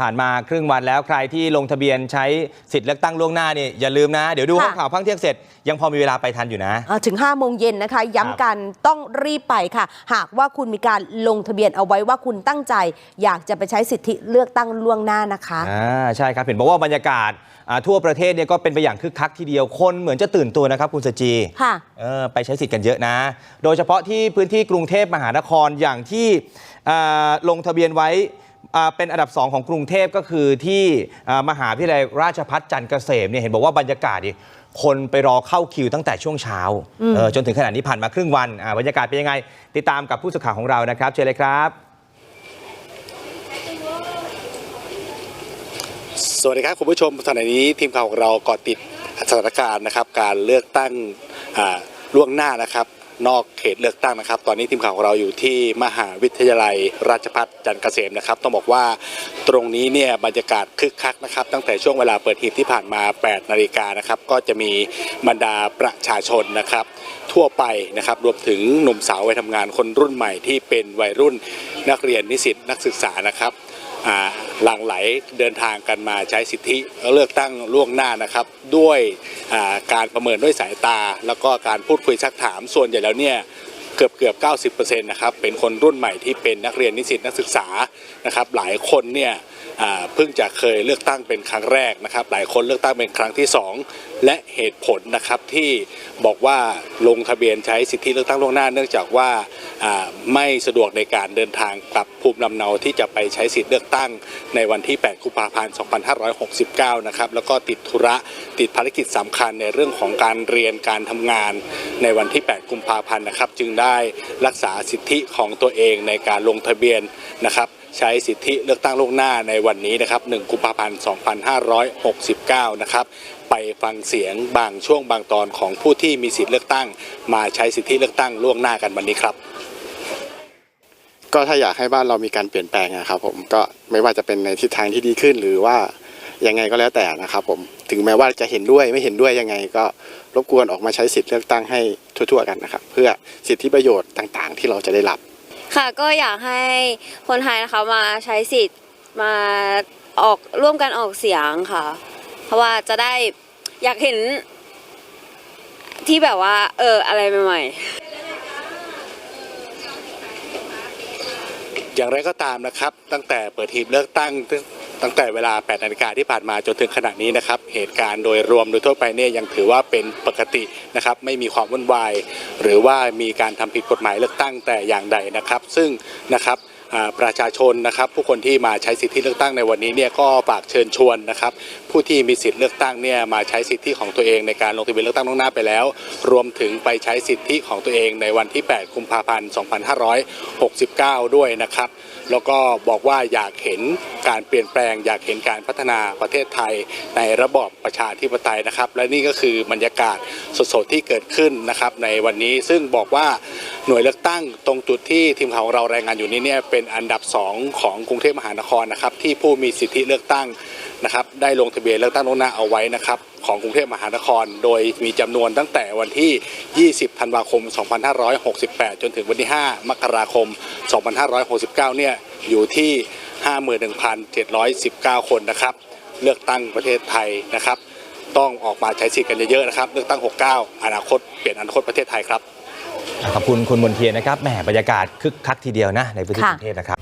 ผ่านมาครึ่งวันแล้วใครที่ลงทะเบียนใช้สิทธิ์เลือกตั้งล่วงหน้านี่อย่าลืมนะ เดี๋ยวดูค่ะข้อข่าวพังเที่ยงเสร็จ ยังพอมีเวลาไปทันอยู่นะอ่าถึง5โมงเย็นนะคะ ย้ำกันต้องรีบไปค่ะ หากว่าคุณมีการลงทะเบียนเอาไว้ว่าคุณตั้งใจ อยากจะไปใช้สิทธิเลือกตั้งล่วงหน้านะคะอ่าใช่ครับเห็นบอกว่าบรรยากาศอ่าทั่วประเทศเนี่ยก็เป็นไปอย่างคึกคักทีเดียวคนเหมือนจะตื่นตัวนะครับคุณสจีค่ะเออไปใช้สิทธิ์กันเยอะนะ โดยเฉพาะที่พื้นที่กรุงเทพมหานครอย่างที่อ่าลงทะเบียนไว้อ่า เป็นอันดับ 2 ของกรุงเทพก็คือที่อ่ามหาวิทยาลัยราชพัฒจันทร์เกษมเนี่ยเห็นบอกว่าบรรยากาศนี่คนไปรอเข้าคิวตั้งแต่ช่วงเช้าเออจนถึงขณะนี้ผ่านมาครึ่งวันอ่าบรรยากาศเป็นยังไง ติดตามกับผู้สื่อข่าวของเรานะครับ เชิญเลยครับสวัสดีครับคุณผู้ชมขณะนี้ทีมข่าวของเราเกาะติดสถานการณ์นะครับ การเลือกตั้งอ่าล่วงหน้านะครับ นอกเขตเลือกตั้งนะครับ ตอนนี้ทีมข่าวของเราอยู่ที่มหาวิทยาลัยราชภัฏจันทร์เกษมนะครับ ต้องบอกว่าตรงนี้เนี่ยบรรยากาศคึกคักนะครับ ตั้งแต่ช่วงเวลาเปิดหีบที่ผ่านมา 8 นาฬิกานะครับ ก็จะมีบรรดาประชาชนนะครับ ทั่วไปนะครับรวมถึงหนุ่มสาววัยทำงานคนรุ่นใหม่ที่เป็นวัยรุ่นนักเรียนนิสิตนักศึกษานะครับหลั่งไหลเดินทางกันมาใช้สิทธิเลือกตั้งล่วงหน้านะครับ ด้วยาการประเมินด้วยสายตา แล้วก็การพูดคุยซักถามส่วนใหญ่แล้วเนี่ยเกือบเกือบ 90%นะครับ เป็นคนรุ่นใหม่ที่เป็นนักเรียนนิสิตนักศึกษานะครับ หลายคนเนี่ยเพิ่งจะเคยเลือกตั้งเป็นครั้งแรกนะครับ หลายคนเลือกตั้งเป็นครั้งที่สองและเหตุผลนะครับที่บอกว่าลงทะเบียนใช้สิทธิเลือกตั้งล่วงหน้า เนื่องจากว่าไม่สะดวกในการเดินทางกลับภูมิลำเนาที่จะไปใช้สิทธิเลือกตั้งในวันที่ 8 กุมภาพันธ์ 2569 นะครับแล้วก็ติดธุระติดภารกิจสำคัญในเรื่องของการเรียนการทำงานในวันที่ 8 กุมภาพันธ์นะครับ จึงได้รักษาสิทธิของตัวเองในการลงทะเบียนนะครับ ใช้สิทธิเลือกตั้งล่วงหน้าในวันนี้นะครับ 1 กุมภาพันธ์ 2569 นะครับ ไปฟังเสียงบางช่วงบางตอนของผู้ที่มีสิทธิเลือกตั้ง มาใช้สิทธิเลือกตั้งล่วงหน้ากันวันนี้ครับ ก็ถ้าอยากให้บ้านเรามีการเปลี่ยนแปลงนะครับผมก็ไม่ว่าจะเป็นในทิศทางที่ดีขึ้น หรือว่ายังไงก็แล้วแต่นะครับผมถึงแม้ว่าจะเห็นด้วยไม่เห็นด้วยยังไงก็รบกวนออกมาใช้สิทธิเลือกตั้งให้ทั่ว ๆ กันนะครับ เพื่อสิทธิประโยชน์ต่างๆ ที่เราจะได้รับ ค่ะก็อยากให้คนไทยนะคะมาใช้สิทธิ์มาออกร่วมกันออกเสียงค่ะ เพราะว่าจะได้อยากเห็น ที่แบบว่า เอออะไรใหม่ๆอย่างไรก็ตามนะครับ ตั้งแต่เปิดทีมเลือกตั้ง ตั้งแต่เวลา 8 นาฬิกาที่ผ่านมาจนถึงขณะนี้นะครับ เหตุการณ์โดยรวมโดยทั่วไปเนี่ยยังถือว่าเป็นปกตินะครับ ไม่มีความวุ่นวาย หรือว่ามีการทำผิดกฎหมายเลือกตั้งแต่อย่างใดนะครับ ซึ่งนะครับ ประชาชนนะครับผู้คนที่มาใช้สิทธิเลือกตั้งในวันนี้เนี่ยก็ฝากเชิญชวนนะครับผู้ที่มีสิทธิเลือกตั้งเนี่ยมาใช้สิทธิของตัวเองในการลงทะเบียนเลือกตั้งล่วงหน้าไปแล้ว รวมถึงไปใช้สิทธิของตัวเองในวันที่ 8 กุมภาพันธ์ 2569 ด้วยนะครับ แล้วก็บอกว่าอยากเห็นการเปลี่ยนแปลง อยากเห็นการพัฒนาประเทศไทยในระบอบประชาธิปไตยนะครับ และนี่ก็คือบรรยากาศสดๆที่เกิดขึ้นนะครับในวันนี้ซึ่งบอกว่าหน่วยเลือกตั้งตรงจุดที่ทีมข่าวของเรารายงานอยู่นี้เนี่ยเป็นอันดับ 2 ของกรุงเทพมหานครนะครับที่ผู้มีสิทธิเลือกตั้งนะครับได้ลงทะเบียนเลือกตั้งล่วงหน้าเอาไว้นะครับของกรุงเทพมหานคร โดยมีจำนวนตั้งแต่วันที่ 20 ธันวาคม 2568 จนถึงวันที่ 5 มกราคม 2569 เนี่ยอยู่ที่ 51,719 คนนะครับเลือกตั้งประเทศไทยนะครับ ต้องออกมาใช้สิทธิ์กันเยอะๆนะครับ เลือกตั้ง 69 อนาคตเปลี่ยนอนาคตประเทศไทยครับ ขอบคุณคุณมนเทียนนะครับแหมบรรยากาศคึกคักทีเดียวนะในพื้นที่กรุงเทพนะครับ